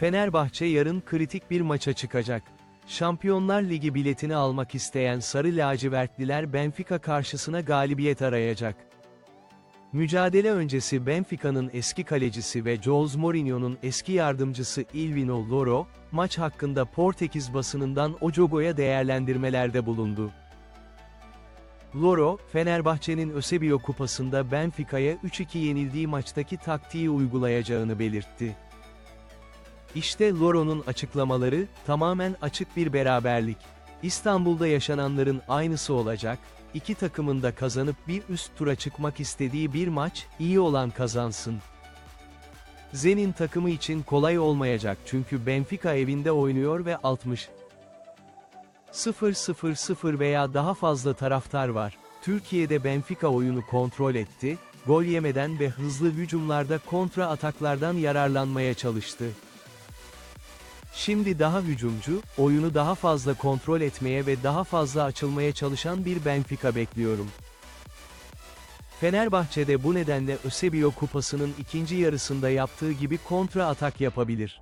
Fenerbahçe yarın kritik bir maça çıkacak. Şampiyonlar Ligi biletini almak isteyen Sarı Lacivertliler Benfica karşısına galibiyet arayacak. Mücadele öncesi Benfica'nın eski kalecisi ve Jose Mourinho'nun eski yardımcısı Ilvino Loro, maç hakkında Portekiz basınından Ojogo'ya değerlendirmelerde bulundu. Loro, Fenerbahçe'nin Ösebio Kupası'nda Benfica'ya 3-2 yenildiği maçtaki taktiği uygulayacağını belirtti. İşte Loro'nun açıklamaları, tamamen açık bir beraberlik. İstanbul'da yaşananların aynısı olacak, iki takımın da kazanıp bir üst tura çıkmak istediği bir maç, iyi olan kazansın. Zen'in takımı için kolay olmayacak çünkü Benfica evinde oynuyor ve 60 0-0-0 veya daha fazla taraftar var. Türkiye'de Benfica oyunu kontrol etti, gol yemeden ve hızlı hücumlarda kontra ataklardan yararlanmaya çalıştı. Şimdi daha hücumcu, oyunu daha fazla kontrol etmeye ve daha fazla açılmaya çalışan bir Benfica bekliyorum. Fenerbahçe de bu nedenle Ösebio kupasının ikinci yarısında yaptığı gibi kontra atak yapabilir.